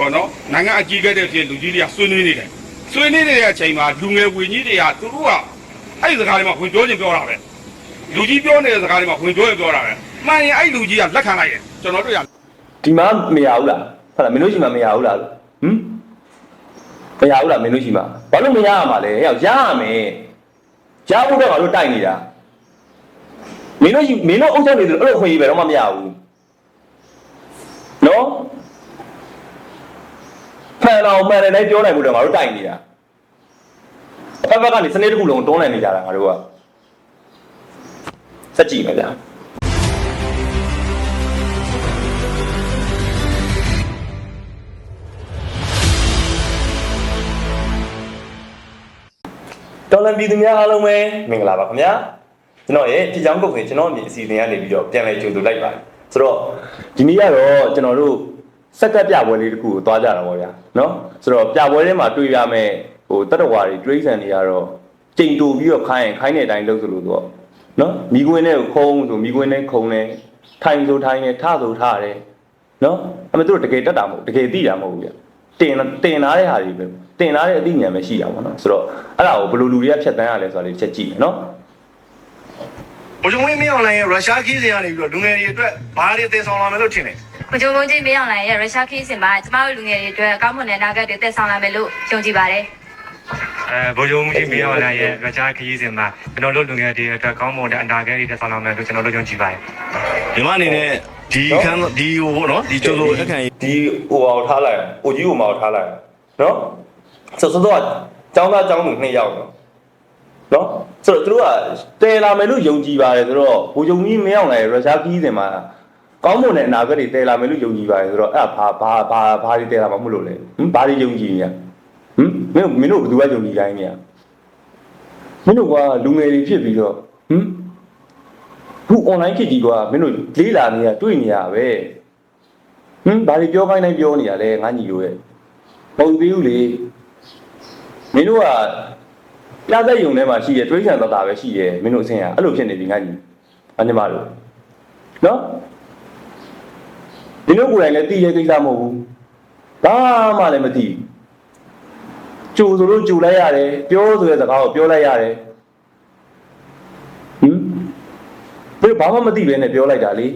ဟောနော်နိုင်ငံအကြီးအကဲတဲ့ဖြစ်လူကြီးတွေကဆွေးနွေးနေတယ်ဆွေးနွေးနေတဲ့အချိန်မှာလူငယ်ဝင်ကြီးတွေကသူတို့ကအဲ့ဒီစကားတွေမှာဝင်ပြောခြင်းပြောတာပဲလူကြီးပြောနေတဲ့စကားတွေမှာဝင်ပြောရင်ပြောတာပဲမှန်ရင်အဲ့လူကြီးကလက်ခံလိုက်တယ်ကျွန်တော်တို့ရဒီမှာမရဘူးလားဟုတ်လားမင်းတို့ရှိမှမရဘူးလားဟမ်မရဘူးလားမင်းတို့ရှိမှဘာလို့မရရမှာလဲဟဲ့ရရမယ်ရဖို့တော့ငါတို့တိုက်နေတာမင်းတို့ရှိမင်းတို့အုပ်ချုပ်နေတယ်အဲ့လိုခွင့်ရပဲတော့မှမရဘူးနော် ဖန်အောင်မှန်တယ်လည်းပြောနိုင်ဖို့တော့ငါတို့တိုက်နေတာဖက်ဖက်ကနေစနေတစ်ခုလုံးတွန်းလှန်နေကြတာငါတို့ကစက်ကြည့်မယ်ဗျာတော်လန်ပြည်သူများအားလုံးပဲမင်္ဂလာပါခင်ဗျာကျွန်တော်ရဲ့ဖြစ်ချောင်းကုတ်ခင်ကျွန်တော်အမြင်အစီအစဉ်ကနေပြီးတော့ပြန်လည်ကြိုဆိုလိုက်ပါတယ်ဆိုတော့ဒီနေ့ကတော့ကျွန်တော်တို့ စက်ကပ်ပြပွဲလေးတစ်ခုကိုသွားကြတာပေါ့ဗျာနော်ဆိုတော့ပြပွဲထဲမှာတွေ့ရမယ့်ဟိုတတဝါတွေတွေးဆန်တွေကတော့ချိန်တူပြီးတော့ခိုင်းရင်ခိုင်းတဲ့အတိုင်းလုပ်သလိုတော့နော်မိကွင်းနဲ့ခုံးဆိုမိကွင်းနဲ့ခုံးနဲ့ထိုင်ဆိုထိုင်နဲ့ထဆိုထတယ်နော်အမေတို့တကယ်တက်တာမဟုတ်တကယ်သိတာမဟုတ်ဘူးဗျာတင်တင်လာတဲ့ဟာတွေပဲတင်လာတဲ့အသိဉာဏ်ပဲရှိတာပေါ့နော်ဆိုတော့အဲ့ဒါကိုဘယ်လိုလူတွေကဖြတ်တန်းရလဲဆိုတာလေးချက်ကြည့်မယ်နော်ဘုံဝင်းမင်းအွန်လိုင်းရဲ့ရုရှားခီးစဉ်ကနေပြီးတော့လူငယ်တွေအတွက်ဘာတွေသင်ဆောင်လာမယ်လို့ထင်တယ် မကြုံမုံချင်းမင်းအောင်လိုင်းရဲ့ရုရှားခီးစဉ်မှာကျမတို့လူငယ်တွေအတွက်ကောင်းမွန်တဲ့နာဂတ်တွေတက်ဆောင်လာမယ်လို့ယုံကြည်ပါတယ်အဲဗိုလ်ချုပ်မှုကြီးမင်းအောင်လှိုင်ရဲ့ရကြခရီးစဉ်မှာကျွန်တော်တို့လူငယ်တွေအတွက်ကောင်းမွန်တဲ့အနာဂတ်တွေတက်ဆောင်လာမယ်လို့ကျွန်တော်တို့ယုံကြည်ပါတယ်ဒီမှာအနေနဲ့ဒီခန်းဒီဟိုပေါ့နော်ဒီကျိုးလို့အခန့်ဒီဟိုအောင်ထားလိုက်ဟိုကြီးဟိုမအောင်ထားလိုက်နော်ဆိုဆိုတော့ကျောင်းသားကျောင်းသူနှစ်ယောက်နော်နော်ဆိုတော့သူတို့ကတယ်လာမယ်လို့ယုံကြည်ပါတယ်ဆိုတော့ဘိုးချုပ်ကြီးမင်းအောင်လည်းရုရှားကြီးစင်မှာ ကောင်းမွန်တဲ့အနာဂတ်တွေတယ်လာမယ်လို့ယုံကြည်ပါတယ်ဆိုတော့အဲ့ဒါဘာဘာဘာဘာတွေတယ်လာမှာမဟုတ်လို့လေဟင်ဘာတွေယုံကြည်နေဟင်မင်းမင်းတို့ဘယ်သူကယုံကြည်တိုင်းနေမင်းတို့ကလူငယ်တွေဖြစ်ပြီးတော့ဟင်ခု online ခေတ်ကြီးကမင်းတို့လေးလာနေရတွေ့နေရပဲဟင်ဘာတွေပြောခိုင်းတိုင်းပြောနေရလဲငါညီတို့ရဲ့ပုံသေးဘူးလေမင်းတို့ကပြသက်ယုံထဲမှာရှိရတွေးဆန်တော့တာပဲရှိရမင်းတို့အဆင်ရအဲ့လိုဖြစ်နေပြီငါညီအညီမတို့နော် ဒီလိုကိုယ်တိုင်လည်းသိရကိစ္စမဟုတ်ဘူးဘာမှလည်းမသိဘူးကြိုဆိုလို့ကြိုလိုက်ရတယ်ပြောဆိုတဲ့စကားကိုပြောလိုက်ရတယ်ဟင်ဘယ်ဘာမှမသိဘဲနဲ့ပြောလိုက်တာလေ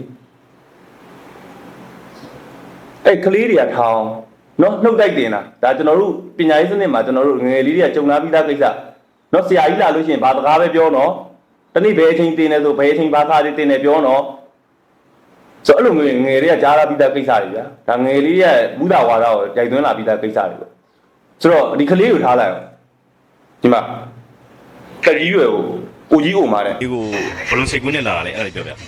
အဲ့ကလေးတွေကထောင်နော်နှုတ်တိုက်တင်တာဒါကျွန်တော်တို့ပညာရေးစနစ်မှာကျွန်တော်တို့ငယ်ငယ်လေးတွေကကြုံလာပြီးသားကိစ္စနော်ဆရာကြီးလာလို့ရှိရင်ဘာစကားပဲပြောနော်တနေ့ဘယ်အချိန်တင်နေဆိုဘယ်အချိန်ဘာသာတွေတင်နေပြောနော် ဆိုတော့အဲ့လိုငယ်ငယ်တွေကကြားလာပြီးသားကိစ္စတွေဗျာဒါငယ်လေးရဲ့ဘုဒ္ဓဝါဒကိုကြိုက်သွင်းလာပြီးသားကိစ္စတွေပေါ့ဆိုတော့ဒီကလေးကိုထားလိုက်အောင်ဒီမှာကကြီးရွယ်ကိုကိုကြီးကိုမာတယ်ဒီကိုဘလုံးစိတ်ကူးနဲ့လာတာလေအဲ့ဒါပြောပြဟုတ်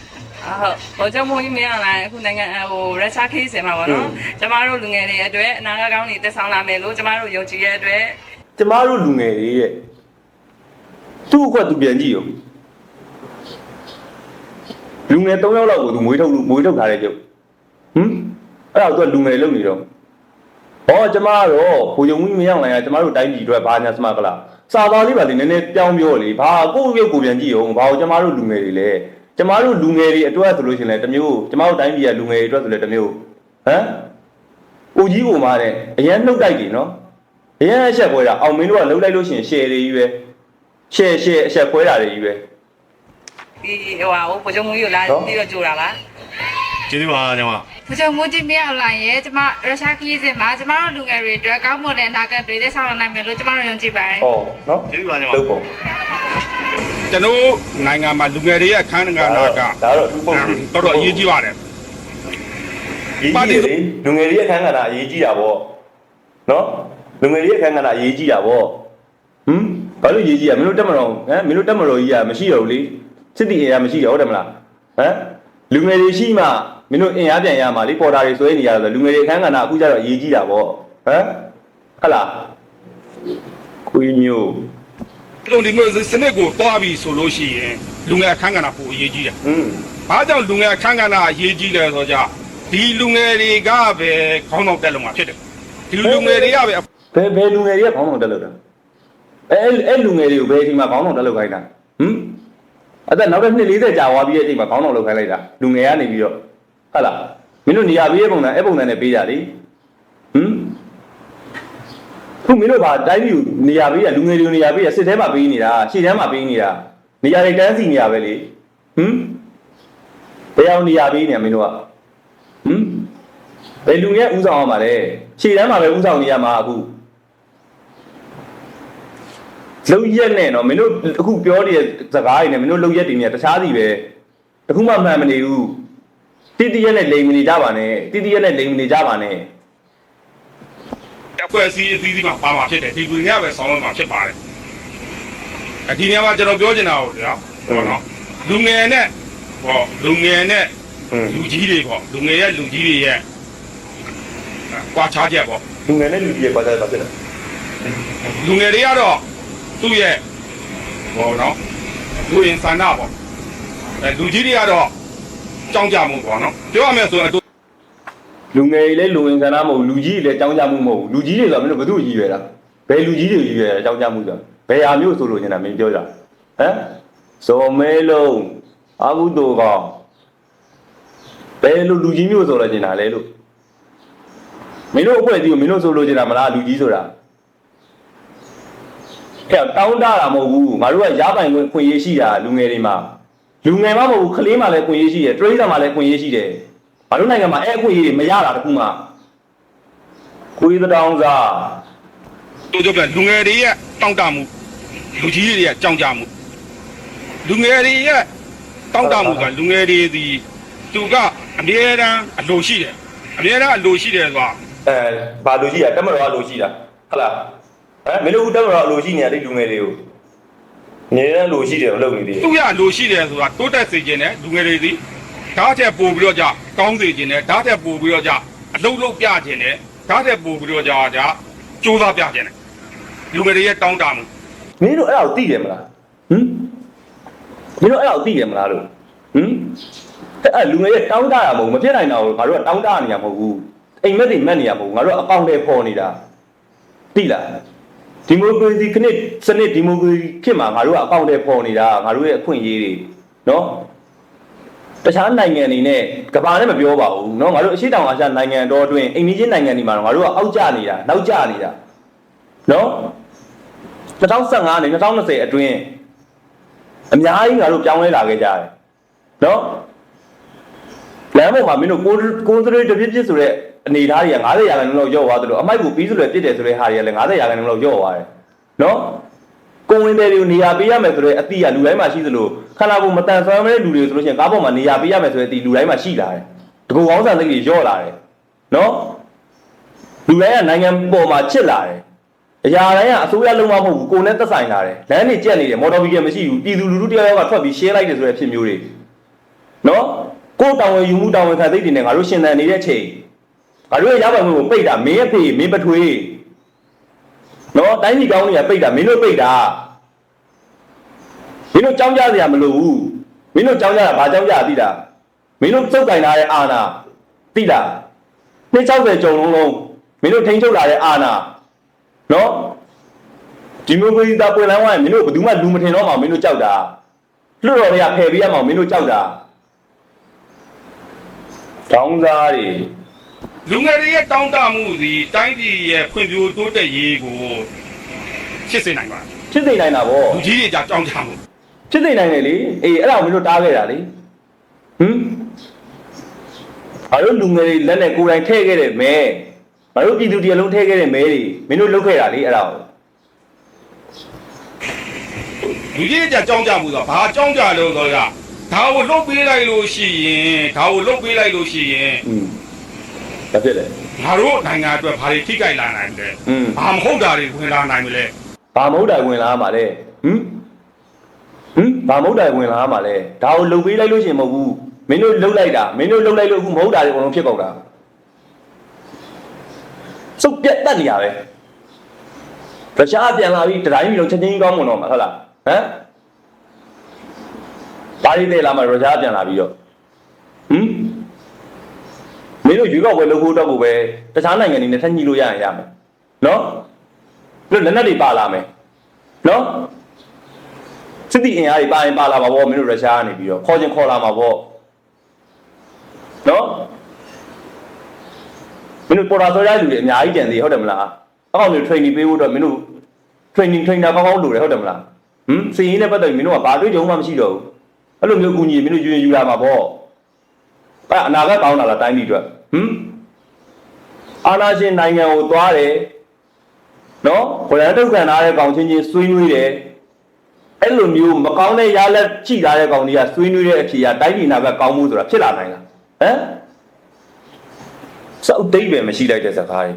ဟိုကြောင့်မိုးကြီးမရလာအခုနိုင်ငံဟိုရက်ချာခေးစင်မှာပေါ့နော်ကျမတို့လူငယ်တွေအတွက်အနာဂတ်ကောင်းတွေတက်ဆောင်လာမယ်လို့ကျမတို့ယုံကြည်ရတဲ့အတွက်ကျမတို့လူငယ်တွေရဲ့သူ့အခွက်သူပြန်ကြည့်ရော လူငယ်၃ယောက်လောက်ကိုသူမွေးထုတ်လို့မွေးထုတ်ထားတဲ့ကျုပ်ဟမ်အဲ့ဒါကိုသူကလူငယ်လုံနေတော့ဟောကျမကတော့ဘိုးယုံကြီးမရောက်နိုင်ရကျမတို့တိုင်းပြည်အတွက်ဘာညာစမကလားစာသားလေးပါလေနည်းနည်းပြောင်းပြောလေဘာကိုယ့်ရုပ်ကိုပြန်ကြည့်အောင်ဘာလို့ကျမတို့လူငယ်တွေလဲကျမတို့လူငယ်တွေအတွက်ဆိုလို့ရှိရင်လည်းတစ်မျိုးကျမတို့တိုင်းပြည်ကလူငယ်တွေအတွက်ဆိုလည်းတစ်မျိုးဟမ်ဦးကြီးကိုမာတဲ့အရင်နှုတ်တိုက်တယ်နော်အရင်အချက်ခွဲတာအောင်မင်းတို့ကလှုပ်လိုက်လို့ရှိရင် share တွေကြီးပဲ share share အချက်ခွဲတာတွေကြီးပဲ ဒီဟိုဟာဟိုဘုံမိုးကြီးကိုလာပြီးတော့ကြိုတာပါကျေးဇူးပါညီမမကြုံမုံချင်းမင်းအောင်လိုင်းရဲ့ကျမရုရှားခီးစဉ်မှာကျမတို့လူငယ်တွေအတွက်ကောင်းမွန်တဲ့နာဂတ်တွေတက်ဆောင်လာနိုင်မယ်လို့ကျမတို့ယုံကြည်ပါတယ်ဟောနော်ကျေးဇူးပါညီမလှုပ်ပုံကျွန်တော်နိုင်ငံမှာလူငယ်တွေရဲ့အခန်းကဏ္ဍကဒါတော့သူပုံကြီးတော်တော်အရေးကြီးပါတယ်ပါတီလူငယ်လေးအခန်းကဏ္ဍအရေးကြီးတာဗောနော်လူငယ်လေးအခန်းကဏ္ဍအရေးကြီးတာဗောဟမ်ဘာလို့အရေးကြီးရမင်းတို့တက်မတော်ဟမ်မင်းတို့တက်မတော်ကြီးကမရှိတော့ဘူးလေ စစ်တီအင်အားမရှိတော့ဟုတ်တယ်မလားဟမ်လူငယ်တွေရှိမှမင်းတို့အင်အားပြန်ရမှာလေပေါ်တာတွေဆွဲနေရတော့လူငယ်တွေအခန်းကဏ္ဍအခုကျတော့အရေးကြီးတာဗောဟမ်ဟလာကိုကြီးမျိုးဒီလိုဒီမျိုးစနစ်ကိုတွားပြီဆိုလို့ရှိရင်လူငယ်အခန်းကဏ္ဍပိုအရေးကြီးတယ်อืม။ဘာကြောင့်လူငယ်အခန်းကဏ္ဍအရေးကြီးလဲဆိုကြဒီလူငယ်တွေကပဲခေါင်းဆောင်တက်လို့မှာဖြစ်တယ်။ဒီလူငယ်တွေကပဲဘယ်ဘယ်လူငယ်တွေကခေါင်းဆောင်တက်လို့တာအဲအဲ့လူငယ်တွေကိုဘယ်အချိန်မှာခေါင်းဆောင်တက်လို့ခိုင်းတာဟမ် အဲ့ဒါနောက်တစ်နှစ်40ကြာသွားပြီးတဲ့အချိန်မှာခေါင်းဆောင်လုပ်ခိုင်းလိုက်တာလူငယ်ကနေပြီးတော့ဟုတ်လားမင်းတို့နေရာပေးတဲ့ပုံစံအဲ့ပုံစံနဲ့ပေးတာလေဟမ်ခုမင်းတို့ကတိုင်းပြည်ကိုနေရာပေးရလူငယ်တွေကိုနေရာပေးရစစ်ထဲမှာပေးနေတာရှေ့ထဲမှာပေးနေတာနေရာတွေတန်းစီနေရပဲလေဟမ်ဘယ်အောင်နေရာပေးနေရမင်းတို့ကဟမ်ဘယ်လူငယ်ဥဆောင်အောင်ပါလဲရှေ့ထဲမှာပဲဥဆောင်နေရမှာအခု လုံရက်နဲ့နော်မင်းတို့အခုပြောနေတဲ့စကားတွေနဲ့မင်းတို့လုံရက်တွေနဲ့တခြားစီပဲတခုမှမှန်မနေဘူးတိတိရက်နဲ့လိမ်မနေကြပါနဲ့တိတိရက်နဲ့လိမ်မနေကြပါနဲ့အကွက်စီးအသီးသီးမှာပါမှာဖြစ်တယ်ဒီလူတွေကပဲဆောင်းလို့မှာဖြစ်ပါတယ်အဒီနေရာမှာကျွန်တော်ပြောချင်တာကိုဗျာဟောနော်လူငယ်နဲ့ဟောလူငယ်နဲ့อืมလူကြီးတွေပေါ့လူငယ်ရဲ့လူကြီးတွေရဲ့ကွာခြားချက်ပေါ့လူငယ်နဲ့လူကြီးရဲ့ကွာခြားတာဖြစ်တယ်လူငယ်တွေကတော့ သူ့ရဲ့ဟောနော်လူရင်ဆန္ဒပေါ့အဲလူကြီးတွေကတော့ကြောင်းကြမှုပေါ့နော်ပြောရမယ်ဆိုရင်အတူလူငယ်ကြီးလည်းလူဝင်ဆန္ဒမဟုတ်ဘူးလူကြီးကြီးလည်းကြောင်းကြမှုမဟုတ်ဘူးလူကြီးတွေဆိုတော့မင်းတို့ဘယ်သူ့ကြီးရွယ်တာဘယ်လူကြီးတွေကြီးရွယ်တာကြောင်းကြမှုဆိုဘယ်ဟာမျိုးဆိုလို့နေတာမင်းပြောကြဟမ်ဇော်မဲလုံးအာဟုတိုကောင်ဘယ်လိုလူကြီးမျိုးဆိုလို့နေတာလဲလို့မင်းတို့အဖွဲ့အစည်းကိုမင်းတို့ဆိုလို့နေတာမလားလူကြီးဆိုတာ အဲ့တောင်းတတာမဟုတ်ဘူးငါတို့ကရားပိုင်ခွင့်ခွင့်ရေးရှိတာလူငယ်တွေမှာလူငယ်မှမဟုတ်ဘူးကလေးမှလည်းခွင့်ရေးရှိတယ်တရိစ္ဆာန်မှလည်းခွင့်ရေးရှိတယ်ဘာလို့နိုင်ငံမှာအဲ့အခွင့်ရေးတွေမရတာတခုမှခွေးတောင်းစားတို့ကြောင့်လူငယ်တွေရဲ့တောင့်တမှုလူကြီးတွေရဲ့ကြောင်းကြမှုလူငယ်တွေရဲ့တောင့်တမှုကလူငယ်တွေဒီသူကအမြဲတမ်းအလိုရှိတယ်အမြဲတမ်းအလိုရှိတယ်ဆိုတာအဲဘာလူကြီးอ่ะတက်မတော်ကလူကြီးတာဟုတ်လား ဟမ်မင်းတို့တက်မတော်အလူကြီးနေရတဲ့လူငယ်တွေကိုနေရလူကြီးတယ်မလုပ်နေသေးသူရအလိုရှိတယ်ဆိုတာတိုးတက်စေခြင်းနဲ့လူငယ်တွေဒီဓာတ်ချက်ပို့ပြီးတော့ကြကောင်းစေခြင်းနဲ့ဓာတ်ချက်ပို့ပြီးတော့ကြအလုံးလုံးပြခြင်းနဲ့ဓာတ်ချက်ပို့ပြီးတော့ကြဒါစူးစမ်းပြခြင်းနဲ့လူငယ်တွေရဲ့တောင်းတမှုမင်းတို့အဲ့ဒါကိုသိတယ်မလားဟမ်မင်းတို့အဲ့ဒါကိုသိတယ်မလားလို့ဟမ်အဲ့လူငယ်ရဲ့တောင်းတရမဟုတ်ဘူးမဖြစ်နိုင်တာကိုငါတို့ကတောင်းတနေရမဟုတ်ဘူးအိမ်မက်တွေမက်နေရမဟုတ်ဘူးငါတို့ကအကောင့်တွေပေါ်နေတာသိလား ဒီမိုကရေစီခနစ်စနစ်ဒီမိုကရေစီခေတ်မှာငါတို့ကအကောင့်တွေပေါ်နေတာငါတို့ရဲ့အခွင့်အရေးတွေနော် တခြားနိုင်ငံတွေနဲ့ကမ္ဘာနဲ့မပြောပါဘူးเนาะငါတို့အရှိတောင်အာရှနိုင်ငံတော်အတွင်းအိမ်နီးချင်းနိုင်ငံတွေမှာတော့ငါတို့ကအောက်ကျနေတာနောက်ကျနေတာเนาะ2015နဲ့2020အတွင်းအများကြီးငါတို့ပြောင်းလဲလာခဲ့ကြတယ်เนาะလမ်းပေါ်မှာမင်းတို့ကိုကိုစရေးတပြည့်ပြည့်ဆိုတဲ့ အနေသားတွေက90ရာခိုင်နှုန်းလောက်ရော့သွားသလိုအမိုက်ကိုပြီးဆိုလဲပြစ်တယ်ဆိုတဲ့ဟာတွေကလည်း90ရာခိုင်နှုန်းလောက်ရော့သွားတယ်နော်ကိုဝင်တယ်တွေကိုနေရာပေးရမယ်ဆိုတဲ့အသည့်ကလူတိုင်းမှာရှိသလိုခန္ဓာကိုယ်မတန်ဆွမ်းမဲ့လူတွေဆိုလို့ရှိရင်ကားပေါ်မှာနေရာပေးရမယ်ဆိုတဲ့အသည့်လူတိုင်းမှာရှိလာတယ်တကူကောင်းဆန်စိတ်တွေရော့လာတယ်နော်လူတိုင်းကနိုင်ငံပေါ်မှာချစ်လာတယ်အရာတိုင်းကအစိုးရလုံးဝမဟုတ်ဘူးကိုယ်နဲ့သက်ဆိုင်လာတယ်လမ်းတွေကျက်နေတယ်မော်တော်ဘီကမရှိဘူးပြည်သူလူထုတရားကထွက်ပြီး share လိုက်တယ်ဆိုတဲ့အဖြစ်မျိုးတွေနော်ကိုယ်တောင်ဝင်ယူမှုတောင်ဝင်ခံစိတ်တွေနဲ့ငါတို့ရှင်သန်နေတဲ့ချိန် ငါတို့ရဲ့ရပါမှုကိုပိတ်တာမင်းရဲ့ဖေမင်းပထွေးနော်တိုင်းပြည်ကောင်းတွေကပိတ်တာမင်းတို့ပိတ်တာမင်းတို့ကြောင်းကြစရာမလိုဘူးမင်းတို့ကြောင်းကြတာဘာကြောင်းကြသိလားမင်းတို့စုပ်ကင်လာတဲ့အာဏာသိလား260ကြုံလုံးလုံးမင်းတို့ထိန်းချုပ်လာတဲ့အာဏာနော်ဒီမိုကရေစီသားပွင့်လန်းဝိုင်းမင်းတို့ဘယ်သူမှလူမထင်တော့မှမင်းတို့ကြောက်တာလွတ်တော်တွေကဖယ်ပေးရမှမင်းတို့ကြောက်တာတောင်းစားတွေ လူငယ်တွေရဲ့တောင်းတမှုစီတိုင်းပြည်ရဲ့ဖွံ့ဖြိုးတိုးတက်ရေးကိုဖြစ်စေနိုင်ပါတယ်ဖြစ်နေနိုင်တာဗောလူကြီးတွေကြတောင်းတမှုဖြစ်နေနိုင်တယ်လေအေးအဲ့ဒါကိုမင်းတို့တားခဲ့တာလေဟမ်အားလုံးလူငယ်တွေလက်နဲ့ကိုယ်တိုင်ထည့်ခဲ့တဲ့မဲငါတို့ပြည်သူတရလုံးထည့်ခဲ့တဲ့မဲတွေမင်းတို့လုပ်ခဲ့တာလေအဲ့ဒါကိုလူကြီးတွေကြတောင်းတမှုဆိုတာဘာတောင်းတလို့ဆိုတော့ဒါကိုလုတ်ပေးလိုက်လို့ရှိရင်ဒါကိုလုတ်ပေးလိုက်လို့ရှိရင်อืม ဒါဖြစ်တယ်ငါတို့နိုင်ငံအတွက်ဘာတွေထိခိုက်လာနိုင်လဲอืมဘာမဟုတ်တာတွေဝင်လာနိုင်မလဲဘာမဟုတ်တာဝင်လာမှာလဲဟမ်ဟမ်ဘာမဟုတ်တာဝင်လာမှာလဲဒါကိုလုပ်ပေးလိုက်လို့ရှရင်မဟုတ်ဘူးမင်းတို့လုပ်လိုက်တာမင်းတို့လုပ်လိုက်လို့အခုမဟုတ်တာတွေအကုန်လုံးဖြစ်ကုန်တာစုပ်ပြတ်တတ်နေရပဲရုရှားပြန်လာပြီးတတိုင်းပြည်လုံးချက်ချင်းကြီးကောင်းမွန်တော့မှာဟုတ်လားဟမ်ပါရီတဲ့လာမှာရုရှားပြန်လာပြီးတော့ဟမ် မင်းတို့ယူတော့ဝယ်လို့ဖို့တော့ကိုပဲတခြားနိုင်ငံတွေနဲ့ထပ်ညှိလို့ရရင်ရမယ်နော်ပြီးတော့လက်နက်တွေပါလာမယ်နော်စစ်တီအင်အားတွေပါရင်ပါလာမှာပေါ့မင်းတို့ရုရှားကနေပြီးတော့ခေါ်ချင်းခေါ်လာမှာပေါ့နော်မင်းတို့ပေါ်တာဆိုရတဲ့လူတွေအများကြီးကြံသေးဟုတ်တယ်မလားအကောင်မျိုး training ပေးဖို့တော့မင်းတို့ training trainer ကောင်းကောင်းလိုတယ်ဟုတ်တယ်မလားဟမ်စီရင်နဲ့ပတ်သက်ပြီးမင်းတို့ကဘာတွေးကြုံမှမရှိတော့ဘူးအဲ့လိုမျိုးကူညီမင်းတို့ယူရင်ယူလာမှာပေါ့ အဲ့အနာဂတ်ကောင်းတာလားတိုင်းပြည်အတွက်ဟမ်အာနာရှင်နိုင်ငံကိုသွားတယ်နော်ဗရန်တုတ်ခံထားတဲ့ကောင်ချင်းချင်းဆွေးနွေးတယ်အဲ့လိုမျိုးမကောင်းတဲ့ရလက်ကြည့်ထားတဲ့ကောင်တွေကဆွေးနွေးတဲ့အဖြေကတိုင်းပြည်နာဘက်ကောင်းမှုဆိုတာဖြစ်လာနိုင်လားဟမ်စောက်သိမ့်ပဲမရှိလိုက်တဲ့စကားတွေ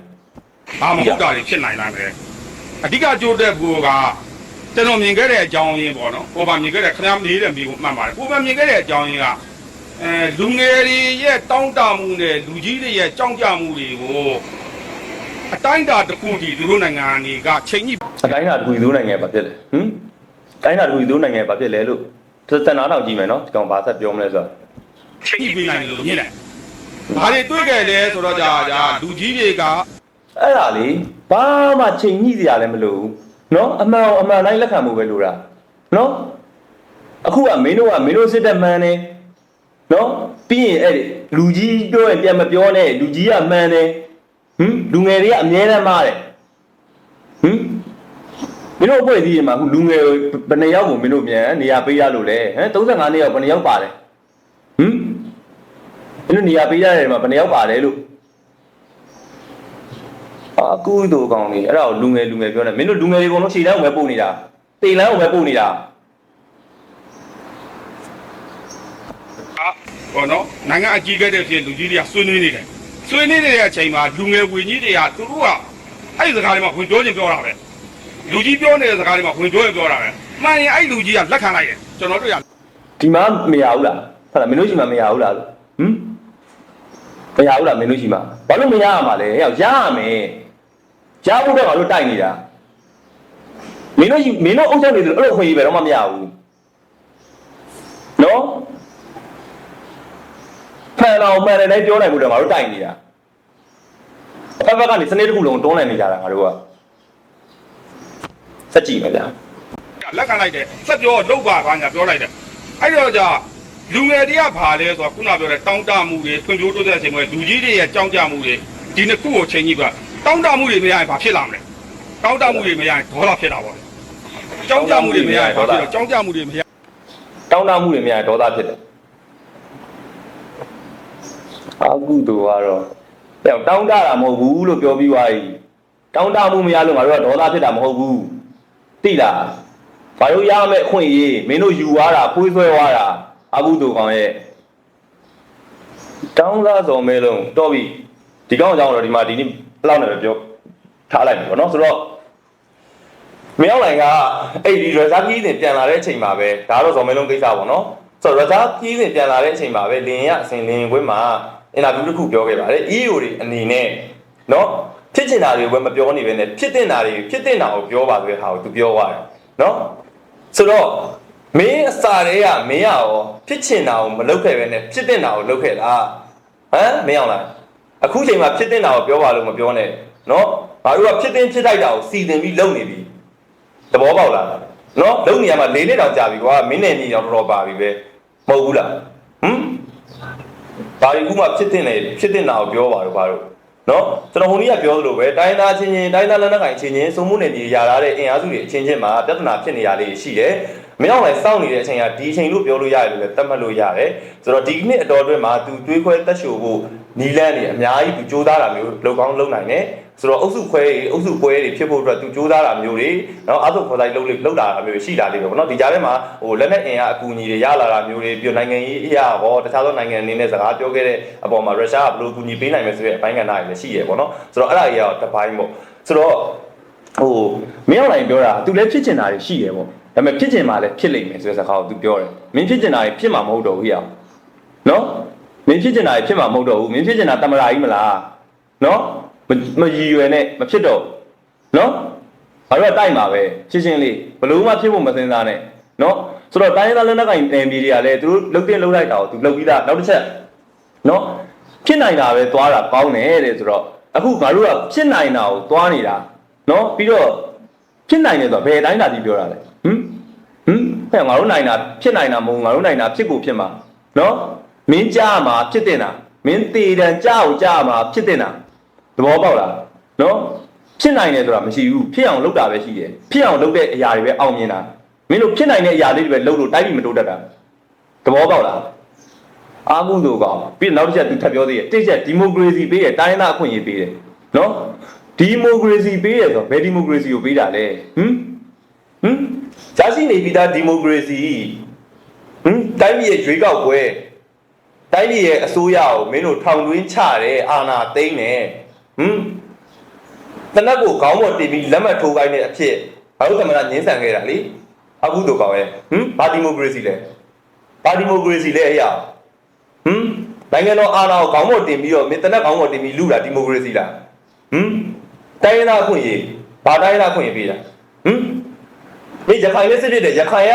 ဘာမဟုတ်တာတွေဖြစ်နိုင်လာတယ်အဓိကကြိုးတဲ့ဘူကကျွန်တော်မြင်ခဲ့တဲ့အကြောင်းရင်းပေါ့နော်ကိုပါမြင်ခဲ့တဲ့ခင်ဗျားနေတဲ့မိကိုမှတ်ပါတယ်ကိုပါမြင်ခဲ့တဲ့အကြောင်းရင်းက အဲလူငယ်တွေရဲ့တောင်းတမှုနဲ့လူကြီးတွေရဲ့ကြောင်းကြမှုတွေကိုအတိုင်းအတာတစ်ခုတည်းသူတို့နိုင်ငံတွေကချိန်ညှိအတိုင်းတာဒူရီသိုးနိုင်ငံဘာဖြစ်လဲဟမ်အတိုင်းတာဒူရီသိုးနိုင်ငံဘာဖြစ်လဲလို့သတနာတော့ကြည့်မယ်နော်ဒီကောင်ဘာဆက်ပြောမလဲဆိုတော့ချိန်ညှိပေးနိုင်လို့မြင်တယ်ဘာတွေတွေ့ခဲ့လဲဆိုတော့ကြာကြာလူကြီးတွေကအဲ့ဒါလေဘာမှချိန်ညှိစရာလည်းမလိုဘူးနော်အမှန်အမှန်တိုင်းလက်ခံမှုပဲလိုတာနော်အခုကမင်းတို့ကမင်းတို့စစ်တပ်မှန်တယ် နော်ပြီးရင်အဲ့ဒီလူကြီးပြောရင်ပြန်မပြောနဲ့လူကြီးကမှန်တယ်ဟမ်လူငယ်တွေကအမြဲတမ်းမားတယ်ဟမ်မင်းတို့အဖွဲ့အစည်းတွေမှာအခုလူငယ်ဘယ်နှစ်ယောက်ကိုမင်းတို့ပြန်နေရာပေးရလို့လဲဟမ်35နှစ်ယောက်ဘယ်နှစ်ယောက်ပါတယ်ဟမ်မင်းတို့နေရာပေးရတယ်မှာဘယ်နှစ်ယောက်ပါတယ်လို့အကူတို့ကောင်းနေအဲ့ဒါကိုလူငယ်လူငယ်ပြောနေမင်းတို့လူငယ်တွေအကုန်လုံးခြေလမ်းကိုပဲပို့နေတာတေလမ်းကိုပဲပို့နေတာ အာဟောနော်နိုင်ငံအကြီးခဲ့တဲ့ဖြစ်လူကြီးတွေကဆွေးနွေးနေတယ်ဆွေးနွေးနေတဲ့အချိန်မှာလူငယ်ဝင်ကြီးတွေကသူတို့ကအဲ့ဒီစကားတွေမှာဝင်ပြောခြင်းပြောတာပဲလူကြီးပြောနေတဲ့စကားတွေမှာဝင်ပြောရင်ပြောတာပဲမှန်ရင်အဲ့လူကြီးကလက်ခံလိုက်တယ်ကျွန်တော်တို့ကဒီမှာမရဘူးလားဟုတ်လားမင်းတို့ရှိမှမရဘူးလားလို့ဟမ်မရဘူးလားမင်းတို့ရှိမှဘာလို့မရရမှာလဲဟဲ့ရရမယ်ရဖို့တော့ငါတို့တိုက်နေတာမင်းတို့ရှိမင်းတို့အုပ်ချုပ်နေတယ်အဲ့လိုခွင့်ရပဲတော့မမရဘူးနော် ဖန်အောင်မှန်တယ်လည်းပြောနိုင်ဖို့တော့ငါတို့တိုက်နေတာဘက်ဘက်ကနေစနေတစ်ခုလုံးတွန်းလှန်နေကြတာငါတို့ကစက်ကြည့်မယ်ဗျာလက်ခံလိုက်တယ်ဆက်ပြောလောက်ပါဘာညာပြောလိုက်တယ်အဲ့တော့ကြာလူငယ်တွေကဘာလဲဆိုတော့ခုနပြောတဲ့တောင်းတမှုတွေဖွံ့ဖြိုးတိုးတက်တဲ့အချိန်မှာလူကြီးတွေရဲ့ကြောင်းကြမှုတွေဒီနှစ်ခုကိုချိန်ကြည့်ပါတောင်းတမှုတွေမရရင်ဘာဖြစ်လာမလဲတောင်းတမှုတွေမရရင်ဒေါသဖြစ်တာပေါ့ကြောင်းကြမှုတွေမရရင်ဘာဖြစ်လဲကြောင်းကြမှုတွေမရတောင်းတမှုတွေများဒေါသဖြစ်တယ် အာကုသူကတော့ပြောင်းတောင်းတတာမဟုတ်ဘူးလို့ပြောပြီးသွားပြီတောင်းတမှုမရလို့ငါတို့ကဒေါသဖြစ်တာမဟုတ်ဘူးသိလားဘာလို့ရမယ်အခွင့်အရေးမင်းတို့ယူသွားတာဖွေးဆွဲသွားတာအာကုသူကောင်ရဲ့တောင်းသားစော်မဲလုံးတော့ပြီဒီကောင်အကြောင်းတော့ဒီမှာဒီနေ့လောက်နေပဲပြောထားလိုက်ပြီပေါ့နော်ဆိုတော့မင်းအောင်လိုင်ကအဲ့ဒီရဇာကြီးစဉ်ပြန်လာတဲ့အချိန်မှာပဲဒါကတော့ဇော်မဲလုံးကိစ္စပေါ့နော်ဆိုတော့ရဇာကြီးစဉ်ပြန်လာတဲ့အချိန်မှာပဲလင်ရအစဉ်လင်ခွင့်မှာ အင်တာဗျူးတစ်ခုပြောခဲ့ပါတယ် EO တွေအနေနဲ့နော်ဖြစ်ချင်တာတွေကိုပဲမပြောနေပဲနဲ့ဖြစ်တင်တာတွေဖြစ်တင်တာကိုပြောပါဆိုတဲ့ဟာကိုသူပြောသွားတယ်နော်ဆိုတော့မင်းအစာတွေကမင်းရောဖြစ်ချင်တာကိုမလုပ်ခဲ့ပဲနဲ့ဖြစ်တင်တာကိုလုပ်ခဲ့လားဟမ်မင်းအောင်လိုင်အခုချိန်မှာဖြစ်တင်တာကိုပြောပါလို့မပြောနဲ့နော်ငါတို့ကဖြစ်တင်ဖြစ်တိုက်တာကိုစီစဉ်ပြီးလုပ်နေပြီသဘောပေါက်လားနော်လုံနေရမှာ၄နှစ်တောင်ကြာပြီကွာမင်းနဲ့ညီတော့တော်တော်ပါပြီပဲမဟုတ်ဘူးလားဟမ် ဘာဒီခုမှဖြစ်တင်နေဖြစ်တင်တာကိုပြောပါတော့ဘာလို့နော်ကျွန်တော်ဟိုနေ့ကပြောသလိုပဲတိုင်းသားချင်းချင်းတိုင်းသားလက်နက်ကိုင်ချင်းချင်းစုံမှုနယ်ကြီးရာလာတဲ့အင်အားစုတွေအချင်းချင်းမှာပြဿနာဖြစ်နေရလေးရှိတယ်မင်းအောင်လည်းစောင့်နေတဲ့အချိန်ကဒီအချိန်လို့ပြောလို့ရတယ်လို့လည်းသတ်မှတ်လို့ရတယ်ဆိုတော့ဒီနှစ်အတော်အတွင်းမှာသူတွေးခွဲတက်ရှို့ဖို့နီလန်းနေအများကြီးသူစူးစမ်းတာမျိုးလောက်ကောင်းလုပ်နိုင်တယ် ဆိုတော့အုပ်စုခွဲတွေအုပ်စုပွဲတွေဖြစ်ဖို့အတွက်သူစူးစမ်းတာမျိုးတွေနော်အဆုခေါ်တိုင်းလုပ်လို့လုပ်တာမျိုးရှိတာလေးပဲပေါ့နော်ဒီကြားထဲမှာဟိုလက်နက်အင်အားအကူအညီတွေရလာတာမျိုးတွေပြီးနိုင်ငံရေးအရာဟောတခြားသောနိုင်ငံအနေနဲ့စကားပြောခဲ့တဲ့အပေါ်မှာရုရှားကဘယ်လိုအကူအညီပေးနိုင်မယ်ဆိုတဲ့အပိုင်းကဏ္ဍတွေလည်းရှိရပေါ့နော်ဆိုတော့အဲ့ဒါကြီးကတော့တစ်ပိုင်းပေါ့ဆိုတော့ဟိုမင်းအောင်လိုင်ပြောတာသူလည်းဖြစ်ချင်တာတွေရှိရပေါ့ဒါပေမဲ့ဖြစ်ချင်မှလည်းဖြစ်လိမ့်မယ်ဆိုတဲ့စကားကိုသူပြောတယ်မင်းဖြစ်ချင်တာတွေဖြစ်မှာမဟုတ်တော့ဘူးရအောင်နော်မင်းဖြစ်ချင်တာတွေဖြစ်မှာမဟုတ်တော့ဘူးမင်းဖြစ်ချင်တာတမရာကြီးမလားနော် မမရည်ရွယ်နဲ့မဖြစ်တော့ဘူးနော်ဘာလို့ကတိုက်မှာပဲရှင်းရှင်းလေးဘလို့မှဖြစ်ဖို့မစင်စားနဲ့နော်ဆိုတော့တိုင်းရင်းသားလက်နက်ကိုင်နယ်မြေတွေကလည်းသူတို့လုတ်တင်လုတ်လိုက်တာကိုသူလုတ်ပြီးသားနောက်တစ်ချက်နော်ဖြစ်နိုင်တာပဲသွားတာကောင်းတယ်တဲ့ဆိုတော့အခုငါတို့ကဖြစ်နိုင်တာကိုသွားနေတာနော်ပြီးတော့ဖြစ်နိုင်တယ်ဆိုတော့ဘယ်တိုင်းတာဒီပြောတာလဲဟမ်ဟမ်ဟဲ့ငါတို့နိုင်တာဖြစ်နိုင်တာမဟုတ်ငါတို့နိုင်တာဖြစ်ကိုဖြစ်မှာနော်မင်းကြားမှာဖြစ်တင်တာမင်းတေတံကြားကိုကြားမှာဖြစ်တင်တာသ ဘောပေါက်လားနော်ဖြစ်နိုင်တယ်ဆိုတာမရှိဘူးဖြစ်အောင်လုပ်တာပဲရှိတယ်ဖြစ်အောင်လုပ်တဲ့အရာတွေပဲအောင်မြင်တာမင်းတို့ဖြစ်နိုင်တဲ့အရာလေးတွေပဲလုပ်လို့တိုင်းပြည်မတိုးတက်တာသဘောပေါက်လားအာမှုတို့ကောင်ပြီးတော့နောက်တစ်ချက်သူထပ်ပြောသေးတယ်တစ်ချက်ဒီမိုကရေစီပေးတယ်တိုင်းရင်းသားအခွင့်အရေးပေးတယ်နော်ဒီမိုကရေစီပေးတယ်ဆိုတော့ဘယ်ဒီမိုကရေစီကိုပေးတာလဲဟမ်ဟမ်ဂျာစီနေပြီးသားဒီမိုကရေစီဟမ်တိုင်းပြည်ရဲ့ရွေးကောက်ပွဲတိုင်းပြည်ရဲ့အစိုးရကိုမင်းတို့ထောင်တွင်းချတယ်အာဏာသိမ်းတယ် ဟမ်တနက်ကိုခေါင်းပေါ်တင်ပြီးလက်မှတ်ထိုးခိုင်းတဲ့အဖြစ်ဘာလို့သမဏငင်းဆန်ခဲ့တာလေအခုတို့ကောင်ရဲ့ဟမ်ဘာဒီမိုကရေစီလဲဘာဒီမိုကရေစီလဲအရာဟမ်နိုင်ငံတော်အာဏာကိုခေါင်းပေါ်တင်ပြီးတော့မင်းတနက်ခေါင်းပေါ်တင်ပြီးလူတာဒီမိုကရေစီလားဟမ်တိုင်းရင်းသားအခွင့်အရေးဘာတိုင်းရင်းသားအခွင့်အရေးပေးတာဟမ်မင်းရခိုင်နဲ့စစ်ဖြစ်တယ်ရခိုင်က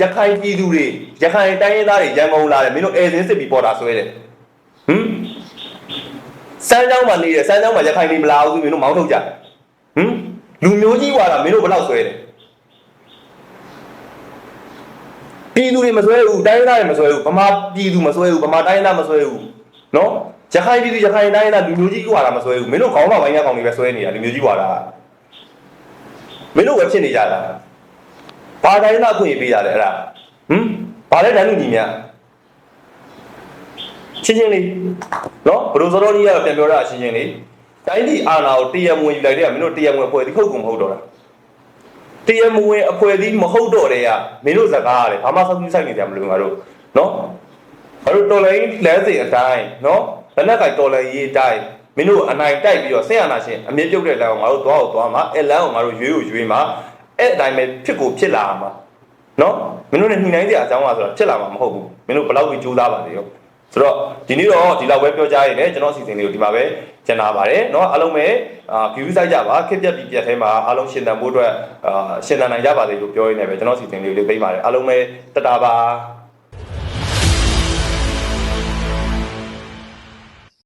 ရခိုင်ပြည်သူတွေရခိုင်တိုင်းရင်းသားတွေရန်ကုန်လာတယ်မင်းတို့အဲစင်းစစ်ပြီးပေါ်တာဆွဲတယ်ဟမ် စမ်းကြောင်းမှာနေတယ်စမ်းကြောင်းမှာရခိုင်တွေမလာဘူးဆိုမင်းတို့မောင်းထုတ်ကြတယ်ဟမ်လူမျိုးကြီးွာတာမင်းတို့ဘယ်လောက်ဆွဲတယ်ပြည်သူတွေမဆွဲဘူးတိုင်းရင်းသားတွေမဆွဲဘူးဗမာပြည်သူမဆွဲဘူးဗမာတိုင်းရင်းသားမဆွဲဘူးနော်ရခိုင်ပြည်သူရခိုင်တိုင်းရင်းသားလူမျိုးကြီးွာတာမဆွဲဘူးမင်းတို့ခေါင်းတော်ပိုင်းကကောင်တွေပဲဆွဲနေတာလူမျိုးကြီးွာတာမင်းတို့ပဲဖြစ်နေကြတာဘာတိုင်းသားခွင့်ပေးရတယ်အဲ့ဒါဟမ်ဘာလဲတန်းလူညီမြ ချင်းချင်းလေးနော်ဘယ်လိုစတော့ကြီးကတော့ပြန်ပြောတာချင်းချင်းလေးတိုင်းဒီအာနာကိုတရမဝင်ယူလိုက်တဲ့ကမင်းတို့တရမဝင်အဖွဲ့ဒီခုတ်ကုန်မဟုတ်တော့တာတရမဝင်အဖွဲ့ဒီမဟုတ်တော့တဲ့ကမင်းတို့စကားရတယ်ဘာမှစောင့်ကြည့်ဆိုင်နေကြမလို့ငါတို့နော်ငါတို့တော်လိုင်းလဲစီအတိုင်းနော်ဘယ်နဲ့ကတော်လိုင်းရေးအတိုင်းမင်းတို့အနိုင်တိုက်ပြီးတော့ဆက်ရနာရှင်အမြင့်ပြုတ်တဲ့လမ်းကိုငါတို့သွားအောင်သွားမှာအဲလမ်းကိုငါတို့ရွေးကိုရွေးမှာအဲ့အတိုင်းပဲဖြစ်ကိုဖြစ်လာမှာနော်မင်းတို့နဲ့ညှိနှိုင်းကြအကြောင်းကဆိုတော့ဖြစ်လာမှာမဟုတ်ဘူးမင်းတို့ဘယ်လောက်ကြီးကြိုးစားပါလေရော ဆိုတော့ဒီနေ့တော့ဒီလောက်ပဲပြောကြရရင်လည်းကျွန်တော်အစီအစဉ်လေးကိုဒီမှာပဲကျန်လာပါတယ်เนาะအားလုံးပဲအာ view စိုက်ကြပါခက်ပြက်ပြီးပြက်ထဲမှာအားလုံးရှင်သန်ဖို့အတွက်အာရှင်သန်နိုင်ကြပါစေလို့ပြောရင်းနဲ့ပဲကျွန်တော်အစီအစဉ်လေးကိုလေးသိမ်းပါတယ်အားလုံးပဲတတာပါ